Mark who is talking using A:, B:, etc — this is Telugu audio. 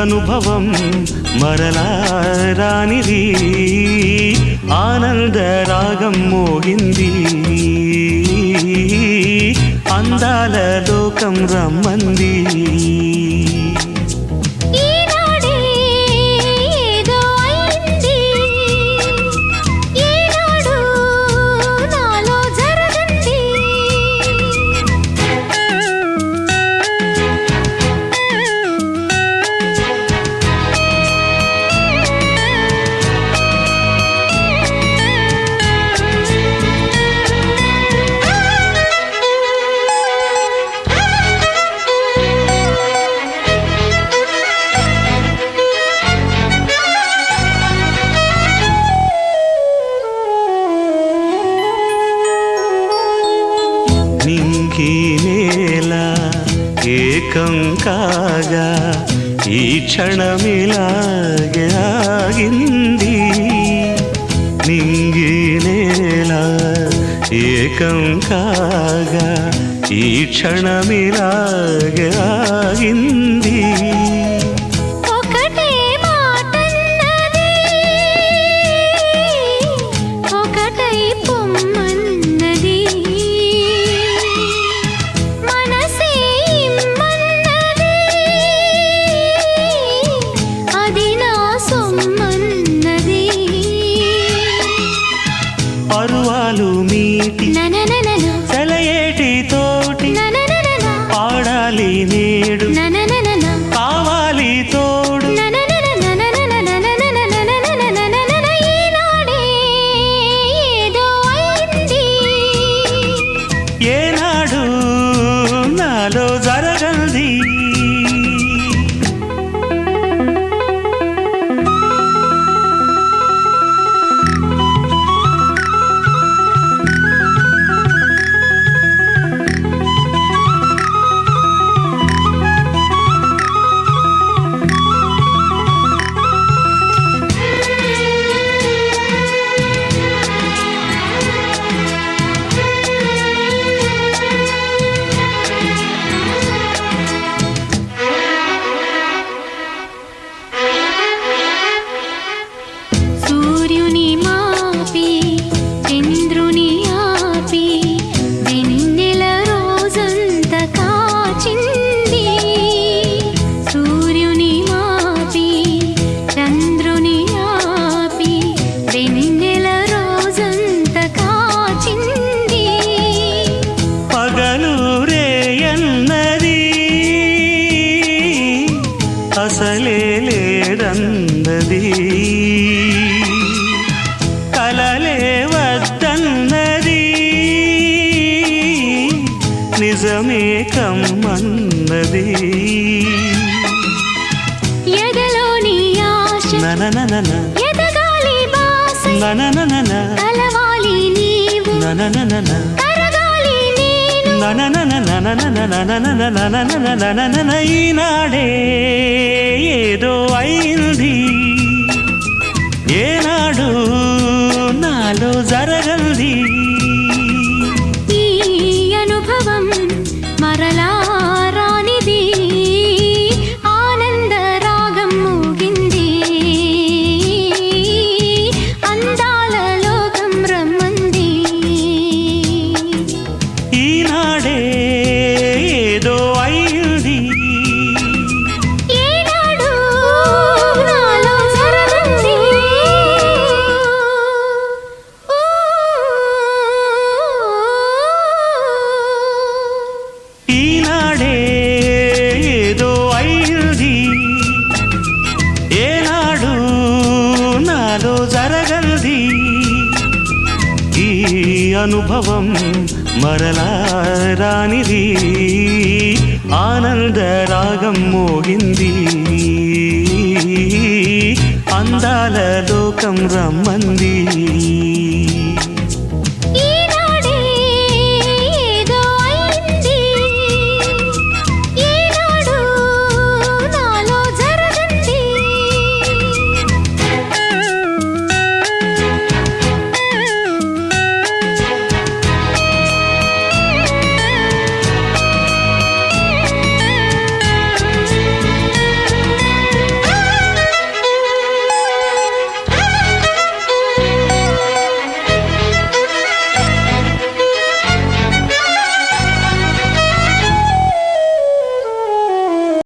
A: అనుభవం మరలా రానిది. ఆనంద రాగం మోగింది. అందాల లోకం రమ్మంది. ఏకం కాగా ఈ క్షణమిలాగే ఆగింది. నింగి నేల ఏకం కాగా ఈ క్షణమిలాగే ఆగింది.
B: ఒకటే పొమ్మ
A: ఏనాడు అసలే లేదన్నది కలలే వద్దన్నది. నిజమే కమ్మన్నది.
B: ఎదలోని ఆశ
A: ననననన.
B: ఎదగాలి బాస
A: ననననన.
B: కలవాలి నీవు.
A: ననననన.
B: నేను
A: ఈనాడే ఏదో అయింది ఏనాడు నాలో జరగంది అనుభవం మరలా రానిది. ఆనంద రాగం మోగింది. అందాల లోకం రమ్మంది.